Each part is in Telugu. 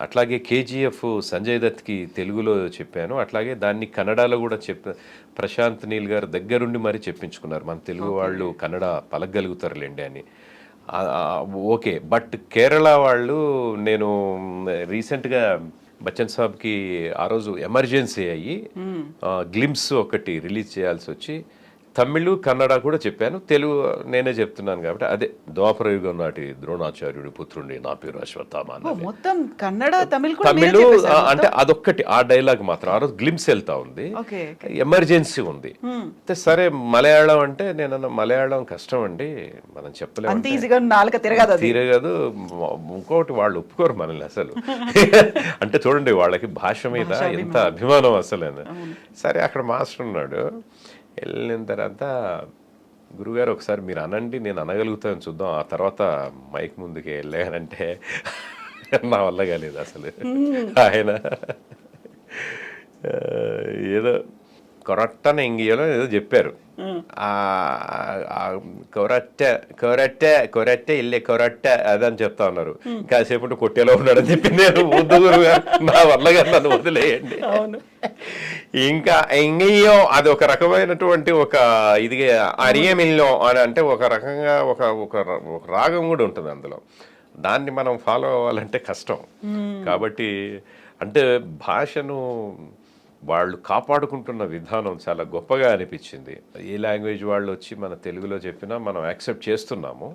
అట్లాగే కేజీఎఫ్ సంజయ్ దత్కి తెలుగులో చెప్పాను. అట్లాగే దాన్ని కన్నడలో కూడా చెప్ప ప్రశాంత్ నీల్ గారు దగ్గరుండి మరీ చెప్పించుకున్నారు. మన తెలుగు వాళ్ళు కన్నడ పలకగలుగుతారులేండి అని. ఓకే. బట్ కేరళ వాళ్ళు నేను రీసెంట్గా బచ్చన్ సాబ్కి ఆ రోజు ఎమర్జెన్సీ అయ్యి గ్లిమ్స్ ఒకటి రిలీజ్ చేయాల్సి వచ్చి తమిళ్ కన్నడ కూడా చెప్పాను. తెలుగు నేనే చెప్తున్నాను కాబట్టి అదే ద్వాపర యుగం నాటి ద్రోణాచార్యుడి పుత్రుండి నా పేరు అశ్వత్థామ మొత్తం కన్నడ తమిళ్ అంటే అదొక్కటి. ఆ డైలాగ్ మాత్రం ఆ రోజు గ్లిమ్స్ వెళ్తా ఉంది. ఎమర్జెన్సీ ఉంది. అయితే సరే మలయాళం అంటే నేను మలయాళం కష్టం అండి. మనం చెప్పలేము తిరగదు ఇంకోటి వాళ్ళు ఒప్పుకోరు మనల్ని అసలు. అంటే చూడండి వాళ్ళకి భాష మీద ఎంత అభిమానం. అసలు. సరే అక్కడ మాస్టర్ ఉన్నాడు. వెళ్ళిన తర్వాత గురుగారు ఒకసారి మీరు అనండి నేను అనగలుగుతాను చూద్దాం. ఆ తర్వాత మైక్ ముందుకి వెళ్ళానంటే నా వల్ల కాలేదు అసలు. ఆయన ఏదో కొరట్టన ఇంగియలో ఏదో చెప్పారు. కొరట్టె కొరట్టె కొరట్టె ఇల్లే కొరట్టె అదని చెప్తా ఉన్నారు. కాసేపు కొట్టేలో ఉన్నాడని చెప్పి నేను వద్దు గురుగారు నా వల్ల నన్ను వదిలేయండి. అవును. ఇంకా ఇంగియో అది ఒక రకమైనటువంటి ఒక ఇది అరియమిల్లో అని అంటే ఒక రకంగా ఒక ఒక రాగం కూడా ఉంటుంది అందులో. దాన్ని మనం ఫాలో అవ్వాలంటే కష్టం. కాబట్టి అంటే భాషను వాళ్ళు కాపాడుకుంటున్న విధానం చాలా గొప్పగా అనిపించింది. ఏ లాంగ్వేజ్ వాళ్ళు వచ్చి మన తెలుగులో చెప్పినా మనం యాక్సెప్ట్ చేస్తున్నాము.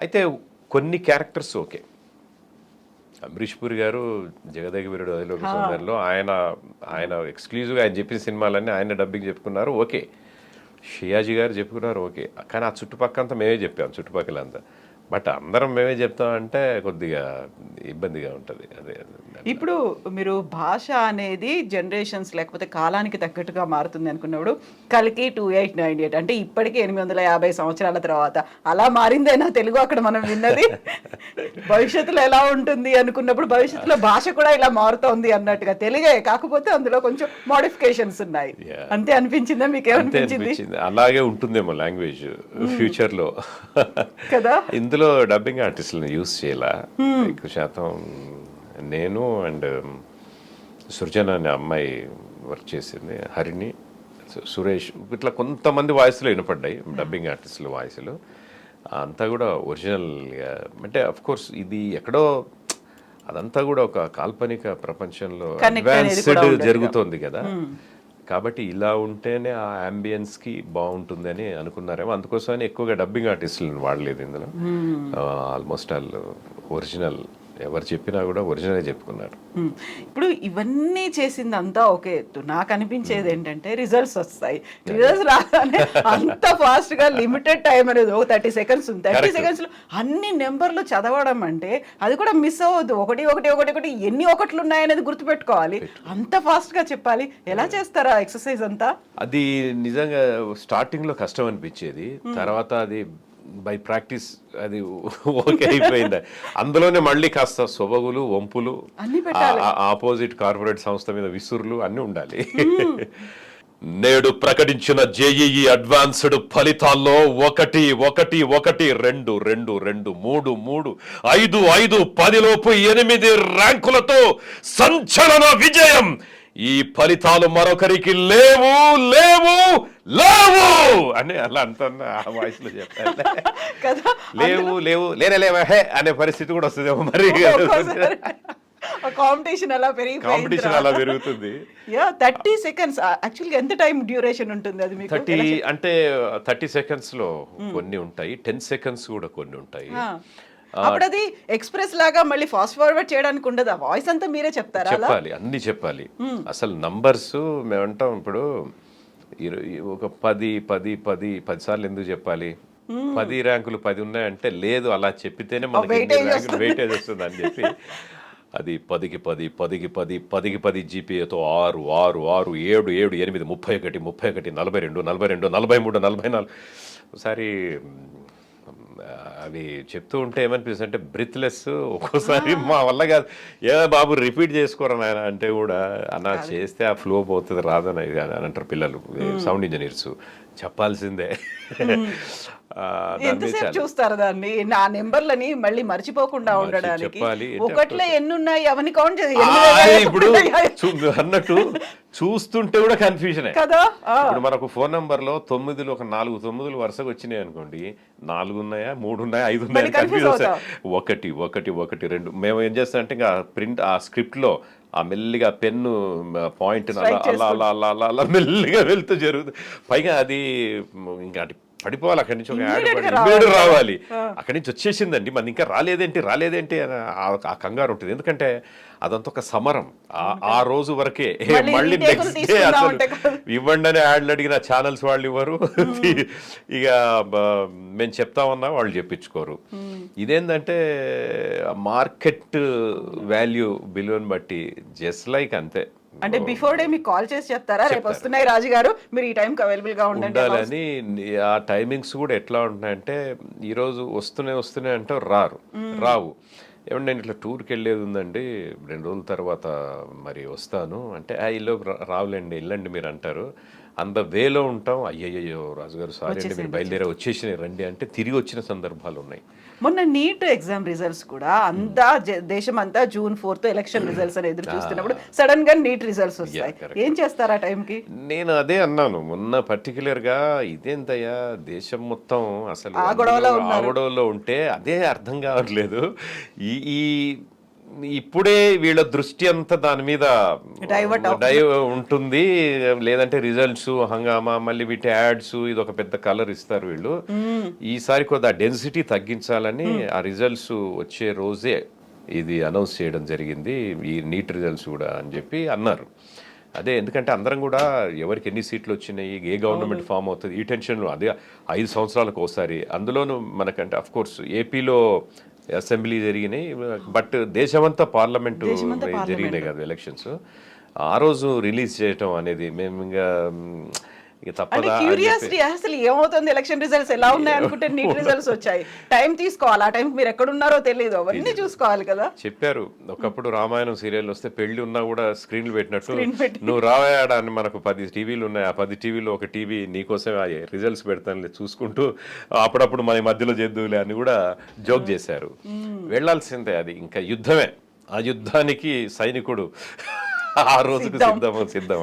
అయితే కొన్ని క్యారెక్టర్స్ ఓకే. అమరీష్ పూరి గారు జగదగ వీరుడు అదిలోక సుందరిలో ఆయన ఆయన ఎక్స్క్లూజివ్గా ఆయన చెప్పిన సినిమాలన్నీ ఆయన డబ్బింగ్ చెప్పుకున్నారు ఓకే. షియాజీ గారు చెప్పుకున్నారు ఓకే. కానీ ఆ చుట్టుపక్కలంతా మేమే చెప్పాం చుట్టుపక్కలంతా. బట్ అందరం మేమే చెప్తామంటే కొద్దిగా ఇబ్బందిగా ఉంటుంది. అదే. ఇప్పుడు మీరు భాష అనేది జనరేషన్స్ లేకపోతే కాలానికి తగ్గట్టుగా మారుతుంది అనుకున్నప్పుడు కలికి టూ ఎయిట్ నైన్ ఎయిట్ అంటే ఇప్పటికీ ఎనిమిది వందల యాభై సంవత్సరాల తర్వాత అలా మారిందేనా తెలుగు అక్కడ మనం విన్నది? భవిష్యత్తులో ఎలా ఉంటుంది అనుకున్నప్పుడు భవిష్యత్తులో భాష కూడా ఇలా మారుతోంది అన్నట్టుగా తెలుగే కాకపోతే అందులో కొంచెం మోడిఫికేషన్స్ ఉన్నాయి. అంతే అనిపించిందా మీకు అంతే ఏమనిపించింది అనిపించింది. అలాగే ఉంటుందేమో లాంగ్వేజ్ ఫ్యూచర్లో. కదా? ఇందులో డబ్బింగ్ ఆర్టిస్టులను యూస్ చేయాల? ఎక్కువ శాతం నేను అండ్ సృజన అనే అమ్మాయి వర్క్ చేసింది హరిణి సురేష్ ఇట్లా కొంతమంది వాయిస్లు వినపడ్డాయి డబ్బింగ్ ఆర్టిస్టుల వాయిస్లు అంతా కూడా ఒరిజినల్గా అంటే అఫ్ కోర్స్ ఇది ఎక్కడో అదంతా కూడా ఒక కాల్పనిక ప్రపంచంలో అడ్వాన్స్డ్. జరుగుతోంది కదా. కాబట్టి ఇలా ఉంటేనే ఆ ambience కి బాగుంటుందని అనుకున్నారేమో. అందుకోసమని ఎక్కువగా డబ్బింగ్ ఆర్టిస్టులను వాడలేదు ఇందులో. ఆల్మోస్ట్ ఆల్ ఒరిజినల్ ఎవరు చెప్పినా కూడా ఒరిజినల్ చెప్పుకున్నారు. ఇప్పుడు ఇవన్నీ చేసింది అంతా ఓకే నాకు అనిపించేది ఏంటంటే రిజల్ట్స్ వస్తాయి. రిజల్ట్స్ రాగానే అంత ఫాస్ట్గా లిమిటెడ్ టైం అనేది ఒక థర్టీ సెకండ్స్ ఉంది. Thirty Correct. సెకండ్స్లో అన్ని నెంబర్లు చదవడం అంటే అది కూడా మిస్ అవ్వద్దు. ఒకటి ఒకటి ఒకటి ఒకటి ఎన్ని ఒకట్లు ఉన్నాయనేది గుర్తుపెట్టుకోవాలి. అంత ఫాస్ట్గా చెప్పాలి. ఎలా చేస్తారా ఎక్సర్సైజ్ అంతా? అది నిజంగా స్టార్టింగ్లో కష్టం అనిపించేది. తర్వాత అది బై ప్రాక్టీస్ అది ఓకే అయిపోయింది. అందులోనే మళ్ళీ కాస్త సొబగులు వంపులు. ఆపోజిట్ కార్పొరేట్ సంస్థ మీద విసురులు అన్నీ ఉండాలి. నేడు ప్రకటించిన జేఈఈ అడ్వాన్స్డ్ ఫలితాల్లో ఒకటి ఒకటి ఒకటి రెండు రెండు రెండు మూడు మూడు ఐదు ఐదు పదిలోపు ఎనిమిది ర్యాంకులతో సంచలన విజయం ఈ ఫలితాలు మరొకరికి లేవు లేవు లేవు! అని అలా అంటున్నా ఆ వాయిస్లో చెప్పాను కదా లేవు లేవు లేనే లేవా హే అనే పరిస్థితి కూడా వస్తుందేమో మరి. కాంపిటీషన్ అలా కాంపిటీషన్ అలా పెరుగుతుంది. యా థర్టీ సెకండ్స్ యాక్చువల్గా ఎంత టైం డ్యూరేషన్ ఉంటుంది అది మీకు? థర్టీ అంటే థర్టీ సెకండ్స్లో కొన్ని ఉంటాయి టెన్ సెకండ్స్ కూడా కొన్ని ఉంటాయి. అప్పుడు అది ఎక్స్ప్రెస్ లాగా మళ్ళీ ఫాస్ట్ ఫార్వర్డ్ చేయడానికి ఉండదు. ఆ వాయిస్ అంతా మీరే చెప్తారా చెప్పాలి అన్ని చెప్పాలి. అసలు నంబర్స్ మేమంటాం ఇప్పుడు ఒక పది పది పది పది సార్లు ఎందుకు చెప్పాలి? పది ర్యాంకులు పది ఉన్నాయంటే లేదు అలా చెప్పితేనే మనకి ర్యాంకులు వెయిటేజ్ వస్తుంది అని చెప్పి. అది పదికి పది పదికి పది పదికి పది జీపీఏతో ఆరు ఆరు ఆరు ఏడు ఏడు ఎనిమిది ముప్పై ఒకటి ముప్పై ఒకటి నలభై రెండు నలభై రెండు నలభై మూడు నలభై నాలుగు. ఒకసారి అవి చెప్తూ ఉంటే ఏమనిపిస్తుంది అంటే బ్రిత్లెస్ ఒక్కోసారి మా వల్ల కాదు. ఏ బాబు రిపీట్ చేసుకోరా నాయన అంటే కూడా అన్న చేస్తే ఆ ఫ్లో పోతుంది రాదని అని అంటారు పిల్లలు సౌండ్ ఇంజనీర్స్. చెప్పాల్సిందే. ఎంతసేపు చూస్తారు దాన్ని? నా నెంబర్లని మళ్ళీ మర్చిపోకుండా మర్చి ఉండడానికి. ఒకట్లో ఎన్ని ఉన్నాయి అవన్నీ కౌంట్ ఇప్పుడు అన్నట్టు చూస్తుంటే కూడా కన్ఫ్యూజన్ కదా. ఇప్పుడు మనకు ఫోన్ నంబర్లో తొమ్మిదిలు ఒక నాలుగు తొమ్మిదిలు వరుసగా వచ్చినాయి అనుకోండి నాలుగు ఉన్నాయా మూడు ఉన్నాయా ఐదు ఉన్నాయా కన్ఫ్యూజ్ ఒకటి ఒకటి ఒకటి రెండు. మేము ఏం చేస్తాం అంటే ఇంకా ప్రింట్ ఆ స్క్రిప్ట్లో ఆ మెల్లిగా పెన్ను పాయింట్ అలా అలా అలా అలా అలా మెల్లిగా వెళ్తూ జరుగుతుంది. పైగా అది ఇంకా పడిపోవాలి. అక్కడి నుంచి ఒక యాడ్ రావాలి. అక్కడి నుంచి వచ్చేసిందండి. మన ఇంకా రాలేదేంటి రాలేదేంటి అని ఆ- కంగారు ఉంటుంది. ఎందుకంటే అదంతా ఒక సమరం. ఆ- రోజు వరకే మళ్ళీ నెక్స్ట్ డే అసలు. ఇవ్వండి అని యాడ్లు అడిగిన ఛానల్స్ వాళ్ళు ఇవ్వరు ఇక మేము చెప్తామన్నా వాళ్ళు చెప్పించుకోరు. ఇదేంటంటే మార్కెట్ వాల్యూ బిలువని బట్టి జస్ట్ లైక్ అంతే. అంటే బిఫోర్ డే మీకు కాల్ చేసి చెప్తారా? రేపు వస్తున్నాయి రాజు గారు మీరు ఈ టైంకి అవైలబుల్గా ఉండాలని ఆ టైమింగ్స్ కూడా ఎట్లా ఉంటున్నాయంటే ఈరోజు వస్తూనే వస్తూనే అంటే రారు. రావు. ఏమంటే నేను ఇట్లా టూర్కి వెళ్ళేది ఉందండి రెండు రోజుల తర్వాత మరి వస్తాను. అంటే ఆ ఇల్లు రావులేండి వెళ్ళండి మీరు అంటారు. అంత వేలో ఉంటాం. అయ్యయ్యో రాజుగారు సారీ అండి మీరు బయలుదేరే వచ్చేసినాయి రండి అంటే తిరిగి వచ్చిన సందర్భాలు ఉన్నాయి. మొన్న నీట్ ఎగ్జామ్ రిజల్ట్స్ కూడా అంతా దేశం అంతా జూన్ ఫోర్త్ ఎలక్షన్ రిజల్ట్స్ అని ఎదురు చూస్తున్నప్పుడు సడన్గా నీట్ రిజల్ట్స్ వస్తాయి. ఏం చేస్తారు ఆ టైంకి? నేను అదే అన్నాను మొన్న పర్టికులర్గా ఇదేంతయ్యా దేశం మొత్తం అసలు ఆ గొడవలో ఉంటే అదే అర్థం కావట్లేదు. ఈ ఈ ఇప్పుడే వీళ్ళ దృష్టి అంతా దాని మీద ఉంటుంది. లేదంటే రిజల్ట్స్ హంగామా మళ్ళీ వీటి యాడ్స్ ఇది ఒక పెద్ద కలర్ ఇస్తారు వీళ్ళు. ఈసారి కొద్ది ఆ డెన్సిటీ తగ్గించాలని ఆ రిజల్ట్స్ వచ్చే రోజే ఇది అనౌన్స్ చేయడం జరిగింది. ఈ నీట్ రిజల్ట్స్ కూడా అని చెప్పి అన్నారు. అదే ఎందుకంటే అందరం కూడా ఎవరికి ఎన్ని సీట్లు వచ్చినాయి ఏ గవర్నమెంట్ ఫామ్ అవుతుంది ఈ టెన్షన్ అదే ఐదు సంవత్సరాలకు ఒకసారి అందులోనూ మనకంటే కోర్స్ ఏపీలో అసెంబ్లీ జరిగినాయి. బట్ దేశమంతా పార్లమెంటు జరిగినాయి కదా ఎలక్షన్స్. ఆ రోజు రిలీజ్ చేయటం అనేది మేము ఇంకా ఇక తప్పదా క్యూరియాసిటీ అసలు ఏమవుతుంది? ఎలక్షన్ రిజల్ట్స్ ఎలా ఉన్నాయి అనుకుంటే నీట్ రిజల్ట్స్ వచ్చాయి. టైం తీసుకోవాలి. ఆ టైంకి మీరు ఎక్కడున్నారో తెలియదు అవన్నీ చూసుకోవాలి కదా. చెప్పారు. ఒకప్పుడు రామాయణం సీరియల్ వస్తే పెళ్ళి ఉన్నా కూడా స్క్రీన్లు పెట్టినట్టు. నువ్వు రావాడా అని మనకు పది టీవీలు ఉన్నాయి. ఆ పది టీవీలో ఒక టీవీ నీకోసం ఆ రిజల్ట్స్ పెడతానులే చూసుకుంటూ అప్పుడప్పుడు మన మధ్యలో చేద్దులే అని కూడా జోక్ చేశారు. వెళ్ళాల్సిందే అది. ఇంకా యుద్ధమే. ఆ యుద్ధానికి సైనికుడు ఆ రోజుకు సిద్ధము సిద్ధం